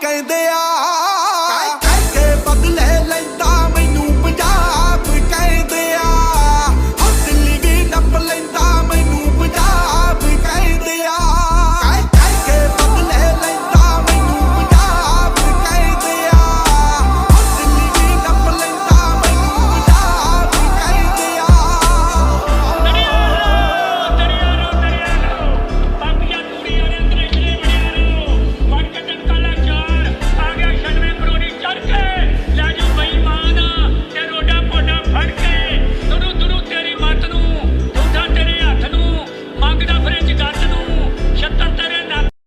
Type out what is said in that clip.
ਕਹਿੰਦੇ ਆ